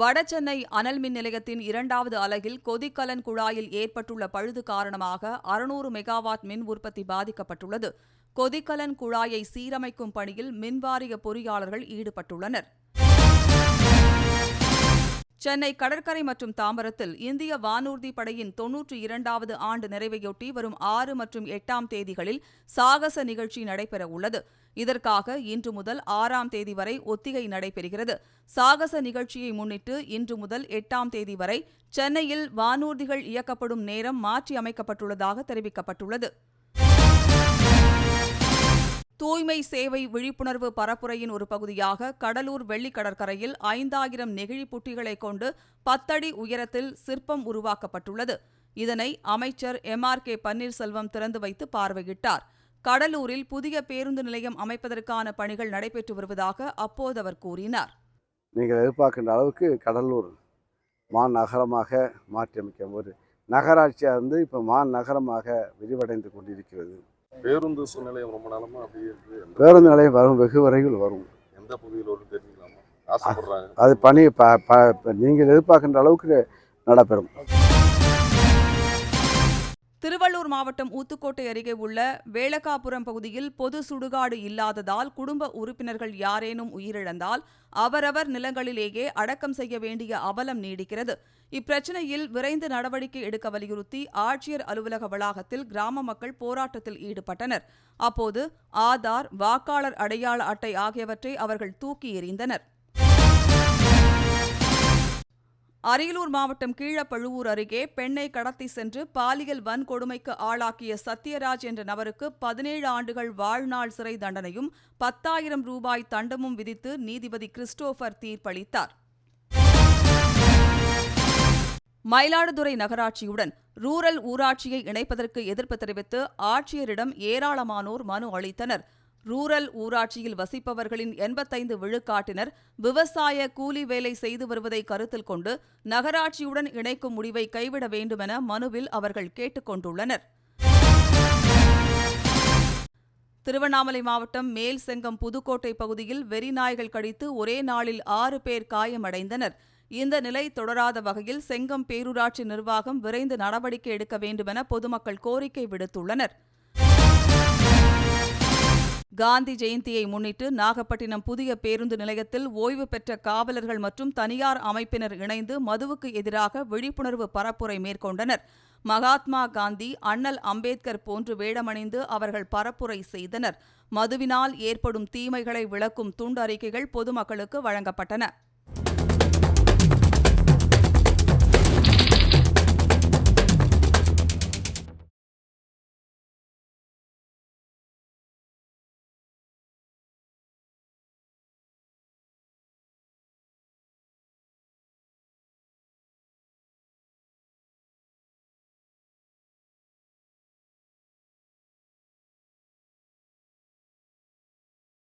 வடசென்னை அனல் மின் நிலையத்தின் இரண்டாவது அலகில் கொதிக்கலன் குழாயில் ஏற்பட்டுள்ள பழுது காரணமாக அறுநூறு மெகாவாட் மின் உற்பத்தி பாதிக்கப்பட்டுள்ளது. கொதிக்கலன் குழாயை சீரமைக்கும் பணியில் மின்வாரிய பொறியாளர்கள் ஈடுபட்டுள்ளனர். சென்னை கடற்கரை மற்றும் தாம்பரத்தில் இந்திய வானூர்தி படையின் தொன்னூற்றி இரண்டாவது ஆண்டு நிறைவையொட்டி வரும் ஆறு மற்றும் எட்டாம் தேதிகளில் சாகச நிகழ்ச்சி நடைபெற உள்ளது. இதற்காக இன்று முதல் ஆறாம் தேதி வரை ஒத்திகை நடைபெறுகிறது. சாகச நிகழ்ச்சியை முன்னிட்டு இன்று முதல் எட்டாம் தேதி வரை சென்னையில் வானூர்திகள் இயக்கப்படும் நேரம் மாற்றியமைக்கப்பட்டுள்ளதாக தெரிவிக்கப்பட்டுள்ளது. தூய்மை சேவை விழிப்புணர்வு பரப்புரையின் ஒரு பகுதியாக கடலூர் வெள்ளி கடற்கரையில் ஐந்தாயிரம் நெகிழி புட்டிகளை கொண்டு பத்தடி உயரத்தில் சிற்பம் உருவாக்கப்பட்டுள்ளது. இதனை அமைச்சர் எம். ஆர். கே. பன்னீர்செல்வம் திறந்து வைத்து பார்வையிட்டார். கடலூரில் புதிய பேருந்து நிலையம் அமைப்பதற்கான பணிகள் நடைபெற்று வருவதாக அப்போது அவர் கூறினார். நீங்கள் எதிர்பார்க்கின்ற அளவுக்கு கடலூர் மாநகரமாக மாற்றியமைக்கும் ஒரு நகராட்சியாக இருந்து இப்போ மாநகரமாக விரிவடைந்து கொண்டிருக்கிறது. பேருந்து நிலையம் ரொம்ப நாளமா அப்படியே பேருந்து நிலையம் வரும் வெகு விரைவில் வரும். எந்த பகுதியில் வரும் தெரிஞ்சுக்கலாமா? ஆசைப்படுறாங்க அது பணி ப- நீங்கள் எதிர்பார்க்கின்ற அளவுக்கு நடைபெறும். திருவள்ளூர் மாவட்டம் ஊத்துக்கோட்டை அருகே உள்ள வேளக்காபுரம் பகுதியில் பொது சுடுகாடு இல்லாததால் குடும்ப உறுப்பினர்கள் யாரேனும் உயிரிழந்தால் அவரவர் நிலங்களிலேயே அடக்கம் செய்ய வேண்டிய அவலம் நீடிக்கிறது. இப்பிரச்சினையில் விரைந்து நடவடிக்கை எடுக்க வலியுறுத்தி ஆட்சியர் அலுவலக வளாகத்தில் கிராம மக்கள் போராட்டத்தில் ஈடுபட்டனர். அப்போது ஆதார் வாக்காளர் அடையாள அட்டை ஆகியவற்றை அவர்கள் தூக்கி எறிந்தனர். அரியலூர் மாவட்டம் கீழப்பழுவூர் அருகே பெண்ணை கடத்தி சென்று பாலியல் வன்கொடுமைக்கு ஆளாக்கிய சத்யராஜ் என்ற நபருக்கு பதினேழு ஆண்டுகள் வாழ்நாள் சிறை தண்டனையும் பத்தாயிரம் ரூபாய் தண்டமும் விதித்து நீதிபதி கிறிஸ்டோபர் தீர்ப்பளித்தார். மயிலாடுதுறை நகராட்சியுடன் ரூரல் ஊராட்சியை இணைப்பதற்கு எதிர்ப்பு தெரிவித்து ஆட்சியரிடம் ஏராளமானோர் மனு அளித்தனர். ரூரல் ஊராட்சியில் வசிப்பவர்களின் எண்பத்தைந்து விழுக்காட்டினர் விவசாய கூலி வேலை செய்து வருவதை கருத்தில் கொண்டு நகராட்சியுடன் இணைக்கும் முடிவை கைவிட வேண்டுமென மனுவில் அவர்கள் கேட்டுக் கொண்டுள்ளனர் திருவண்ணாமலை மாவட்டம் மேல் செங்கம் புதுக்கோட்டை பகுதியில் வெறிநாய்கள் கடித்து ஒரே நாளில் ஆறு பேர் காயமடைந்தனர். இந்த நிலை தொடராத வகையில் செங்கம் பேரூராட்சி நிர்வாகம் விரைந்து நடவடிக்கை எடுக்க வேண்டுமென பொதுமக்கள் கோரிக்கை விடுத்துள்ளனர். காந்தி ஜெயந்தியை முன்னிட்டு நாகப்பட்டினம் புதிய பேருந்து நிலையத்தில் ஓய்வு பெற்ற காவலர்கள் மற்றும் தனியார் அமைப்பினர் இணைந்து மதுவுக்கு எதிராக விழிப்புணர்வு பரப்புரை மேற்கொண்டனர். மகாத்மா காந்தி அண்ணல் அம்பேத்கர் போன்று வேடமணிந்து அவர்கள் பரப்புரை செய்தனர். மதுவினால் ஏற்படும் தீமைகளை விளக்கும் துண்டறிக்கைகள் பொதுமக்களுக்கு வழங்கப்பட்டன.